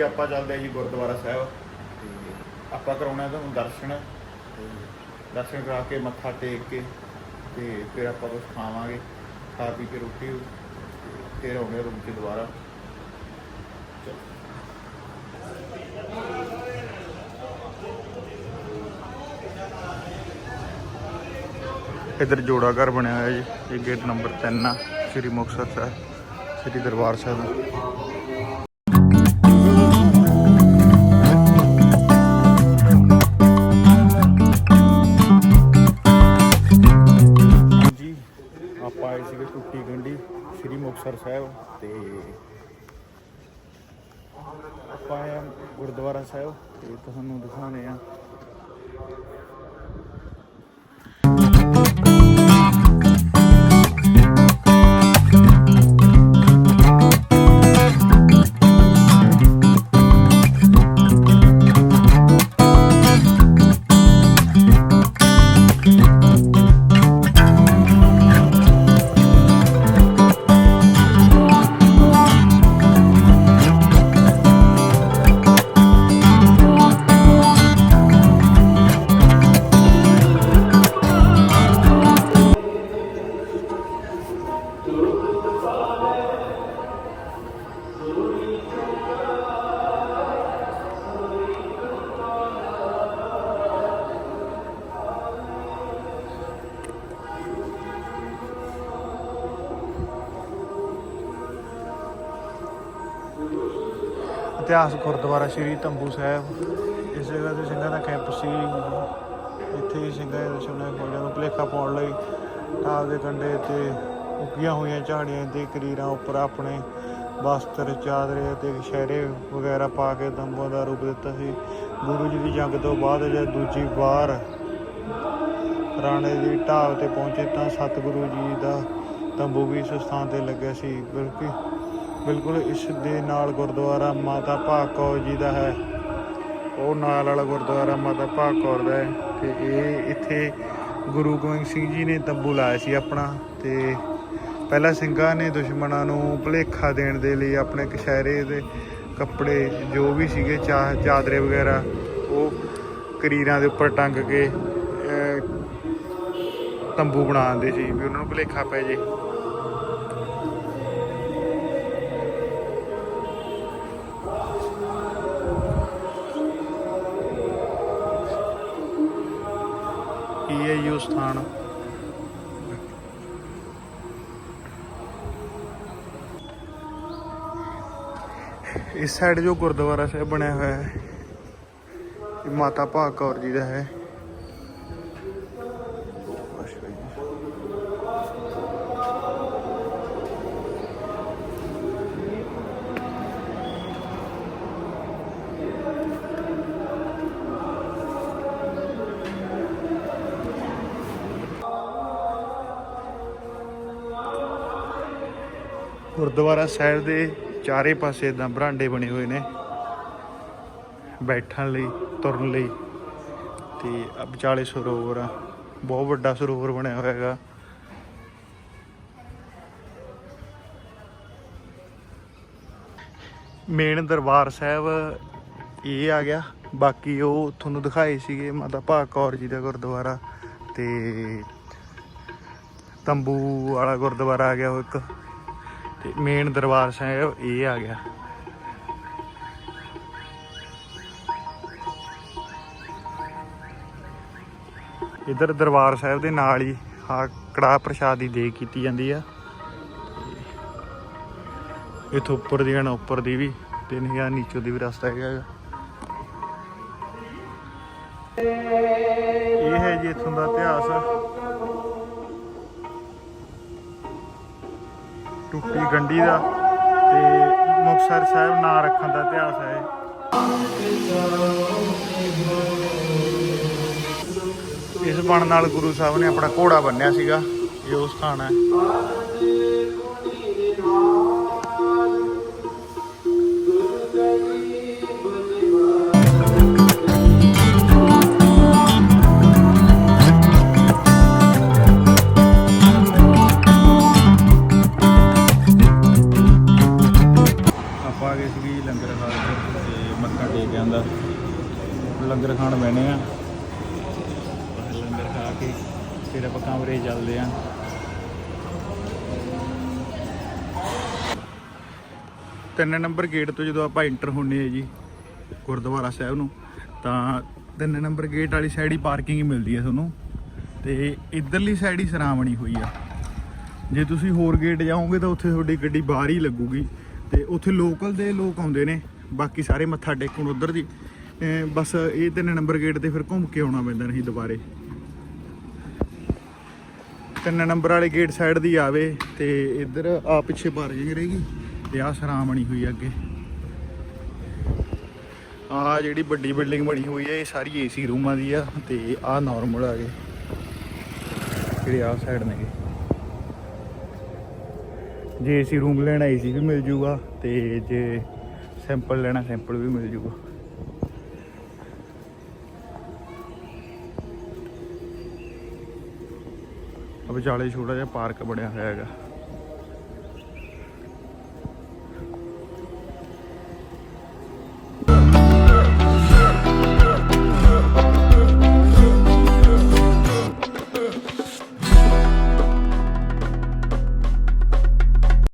ਜੀ ਆਪਾਂ ਚੱਲਦੇ ਹਾਂ ਜੀ ਗੁਰਦੁਆਰਾ ਸਾਹਿਬ। ਤੇ ਆਪਾਂ ਕਰਾਉਣਾ ਤੁਹਾਨੂੰ ਦਰਸ਼ਨ। ਤੇ ਦਰਸ਼ਨ ਕਰਾ ਕੇ ਮੱਥਾ ਟੇਕ ਕੇ ਤੇ ਫਿਰ ਆਪਾਂ ਕੁਝ ਖਾਵਾਂਗੇ, ਖਾ ਪੀ ਕੇ ਰੋਟੀ ਫਿਰ ਆਉਣੇ ਰੂਮ 'ਚ ਦੁਬਾਰਾ। ਚਲੋ। ਇਧਰ ਜੋੜਾ ਘਰ ਬਣਿਆ ਹੋਇਆ ਜੀ, ਇਹ ਗੇਟ ਨੰਬਰ 3 ਆ, ਸ੍ਰੀ ਮੁਕਤਸਰ ਸਾਹਿਬ, ਸ੍ਰੀ ਦਰਬਾਰ ਸਾਹਿਬ। ਸਾਹਿਬ ਤੇ ਆਪਾਂ ਆਏ ਹਾਂ ਗੁਰਦੁਆਰਾ ਸਾਹਿਬ ਤੇ ਤੁਹਾਨੂੰ ਦਿਖਾਣੇ ਆ ਇਤਿਹਾਸ ਗੁਰਦੁਆਰਾ ਸ੍ਰੀ ਤੰਬੂ ਸਾਹਿਬ। ਇਸ ਜਗ੍ਹਾ ਤੇ ਸਿੰਘਾਂ ਦਾ ਕੈਂਪ ਸੀ। ਇੱਥੇ ਹੀ ਸਿੰਘਾਂ ਦੇ ਦਰਸ਼ਨ ਫੌਜਾਂ ਨੂੰ ਭੁਲੇਖਾ ਪਾਉਣ ਲਈ ਢਾਲ ਦੇ ਕੰਢੇ ਤੇ ਉੱਗੀਆਂ ਹੋਈਆਂ ਝਾੜੀਆਂ ਤੇ ਕਰੀਰਾਂ ਉੱਪਰ ਆਪਣੇ ਵਸਤਰ, ਚਾਦਰੇ ਅਤੇ ਸ਼ਹਿਰੇ ਵਗੈਰਾ ਪਾ ਕੇ ਤੰਬੂਆਂ ਦਾ ਰੂਪ ਦਿੱਤਾ ਸੀ। ਗੁਰੂ ਜੀ ਦੀ ਜੰਗ ਤੋਂ ਬਾਅਦ ਜਦ ਦੂਜੀ ਵਾਰ ਰਾਣੇ ਦੀ ਢਾਬ ਤੇ ਪਹੁੰਚੇ ਤਾਂ ਸਤਿਗੁਰੂ ਜੀ ਦਾ ਤੰਬੂ ਵੀ ਇਸ ਸਥਾਨ ਤੇ ਲੱਗਿਆ ਸੀ। ਬਲਕਿ ਬਿਲਕੁਲ ਇਸ ਦੇ ਨਾਲ ਗੁਰਦੁਆਰਾ ਮਾਤਾ ਭਾਗ ਕੌਰ ਜੀ ਦਾ ਹੈ। ਉਹ ਨਾਲ ਵਾਲਾ ਗੁਰਦੁਆਰਾ ਮਾਤਾ ਭਾਗ ਕੌਰ ਦਾ ਹੈ ਤੇ ਇਹ ਇੱਥੇ ਗੁਰੂ ਗੋਬਿੰਦ ਸਿੰਘ ਜੀ ਨੇ ਤੰਬੂ ਲਾਇਆ ਸੀ ਆਪਣਾ ਤੇ ਪਹਿਲਾਂ ਸਿੰਘਾਂ ਨੇ ਦੁਸ਼ਮਣਾਂ ਨੂੰ ਭੁਲੇਖਾ ਦੇਣ ਦੇ ਲਈ ਆਪਣੇ ਕਸ਼ਹਿਰੇ ਦੇ ਕੱਪੜੇ ਜੋ ਵੀ ਸੀਗੇ ਚਾ ਚਾਦਰੇ ਵਗੈਰਾ ਉਹ ਕਰੀਰਾਂ ਦੇ ਉੱਪਰ ਟੰਗ ਕੇ ਅਹ, ਤੰਬੂ ਬਣਾਉਂਦੇ ਸੀ ਵੀ ਉਹਨਾਂ ਨੂੰ ਭੁਲੇਖਾ ਪੈ ਜੇ। ਸਥਾਨ ਇਸ ਸਾਈਡ ਜੋ ਗੁਰਦੁਆਰਾ ਸਾਹਿਬ ਬਣਿਆ ਹੋਇਆ ਹੈ, ਇਹ ਮਾਤਾ ਭਾਗ ਕੌਰ ਜੀ ਦਾ ਹੈ। ਗੁਰਦੁਆਰਾ ਸਾਹਿਬ ਦੇ ਚਾਰੇ ਪਾਸੇ ਇਦਾਂ ਬਰਾਂਡੇ ਬਣੇ ਹੋਏ ਨੇ। ਬੈਠਣ ਲਈ, ਤੁਰਨ ਲਈ। ਤੇ ਵਿਚਾਲੇ ਸਰੋਵਰ ਆ। ਬਹੁਤ ਵੱਡਾ ਸਰੋਵਰ ਬਣਿਆ ਹੋਇਆ ਹੈਗਾ। ਮੇਨ ਦਰਬਾਰ ਸਾਹਿਬ ਇਹ ਆ ਗਿਆ। ਬਾਕੀ ਉਹ ਤੁਹਾਨੂੰ ਦਿਖਾਏ ਸੀਗੇ ਮਾਤਾ ਭਾਗ ਕੌਰ ਜੀ ਦਾ ਗੁਰਦੁਆਰਾ ਤੇ ਤੰਬੂ ਵਾਲਾ ਗੁਰਦੁਆਰਾ ਆ ਗਿਆ ਉਹ ਇੱਕ। ਤੇ ਮੇਨ ਦਰਬਾਰ ਸਾਹਿਬ ਇਹ ਆ ਗਿਆ। ਇਧਰ ਦਰਬਾਰ ਸਾਹਿਬ ਦੇ ਨਾਲ ਹੀ ਆ ਕੜਾਹ ਪ੍ਰਸ਼ਾਦ ਦੀ ਦੇ ਕੀਤੀ ਜਾਂਦੀ ਆ। ਇਥੋਂ ਉੱਪਰ ਦੀ ਨਾ ਉੱਪਰ ਦੀ ਵੀ 3000 ਨੀਚੋਂ ਦੀ ਵੀ ਰਸਤਾ ਹੈਗਾ ਗਾ। ਇਹ ਹੈ ਜੀ ਇਥੋਂ ਦਾ ਇਤਿਹਾਸ। ਟੁੱਟੀ ਗੰਢੀ ਦਾ ਤੇ ਮੁਕਤਸਰ ਸਾਹਿਬ ਨਾਂ ਰੱਖਣ ਦਾ ਇਤਿਹਾਸ ਹੈ ਇਹ। ਇਸ ਬਣ ਨਾਲ ਗੁਰੂ ਸਾਹਿਬ ਨੇ ਆਪਣਾ ਘੋੜਾ ਬੰਨਿਆ ਸੀਗਾ ਇਹ ਉਹ ਸਥਾਨ ਹੈ ਆਪਾਂ ਆ ਗਏ ਲੰਗਰ ਖਾਣ ਬੈਨੇ ਆ। ਲੰਗਰ ਖਾ ਕੇ ਫਿਰ ਆਪਾਂ ਕਮਰੇ ਚੱਲਦੇ ਆ। ਤਿੰਨ ਨੰਬਰ ਗੇਟ ਤੋਂ ਜਦੋਂ ਆਪਾਂ ਐਂਟਰ ਹੁੰਨੇ ਆ ਜੀ ਗੁਰਦੁਆਰਾ ਸਾਹਿਬ ਨੂੰ, ਤਾਂ ਤਿੰਨ ਨੰਬਰ ਗੇਟ ਵਾਲੀ ਸਾਈਡ ਹੀ ਪਾਰਕਿੰਗ ਮਿਲਦੀ ਹੈ ਤੁਹਾਨੂੰ। ਤੇ ਇਧਰਲੀ ਸਾਈਡ ਹੀ ਸਰਾਂ ਬਣੀ ਹੋਈ ਆ। ਜੇ ਤੁਸੀਂ ਹੋਰ ਗੇਟ ਜਾਓਗੇ ਤਾਂ ਉੱਥੇ ਤੁਹਾਡੀ ਗੱਡੀ ਬਾਹਰ ਹੀ ਲੱਗੂਗੀ। ਤੇ ਉੱਥੇ ਲੋਕਲ ਦੇ ਲੋਕ ਆਉਂਦੇ ਨੇ। ਬਾਕੀ ਸਾਰੇ ਮੱਥਾ ਟੇਕਣ ਉਧਰ ਦੀ। ਬਸ ਇਹ ਤਿੰਨ ਨੰਬਰ ਗੇਟ ਤੇ ਫਿਰ ਘੁੰਮ ਕੇ ਆਉਣਾ ਪੈਂਦਾ ਨਹੀਂ ਦੁਬਾਰੇ। ਤਿੰਨ ਨੰਬਰ ਵਾਲੇ ਗੇਟ ਸਾਈਡ ਦੀ ਆਵੇ ਤੇ ਇੱਧਰ ਆ ਪਿੱਛੇ ਪਾਰਕਿੰਗ ਰਹੇਗੀ ਤੇ ਆ ਸਰਾਂ ਹੋਈ ਅੱਗੇ। ਆ ਜਿਹੜੀ ਵੱਡੀ ਬਿਲਡਿੰਗ ਬਣੀ ਹੋਈ ਹੈ ਇਹ ਸਾਰੀ ਏਸੀ ਰੂਮਾਂ ਦੀ ਆ ਤੇ ਆ ਨਾਰਮਲ ਆ ਗਏ। ਜਿਹੜੇ ਆ ਸਾਈਡ ਨੇਗੇ। ਜੇ ਏਸੀ ਰੂਮ ਲੈਣਾ ਏਸੀ ਵੀ ਮਿਲ ਜੂਗਾ ਤੇ ਜੇ ਸੈਂਪਲ ਲੈਣਾ ਸੈਂਪਲ ਵੀ ਮਿਲ ਜੂਗਾ। ਆ ਵਿਚਾਲੇ ਛੋਟਾ ਜਿਹਾ ਪਾਰਕ ਬਣਿਆ ਹੋਇਆ ਹੈਗਾ।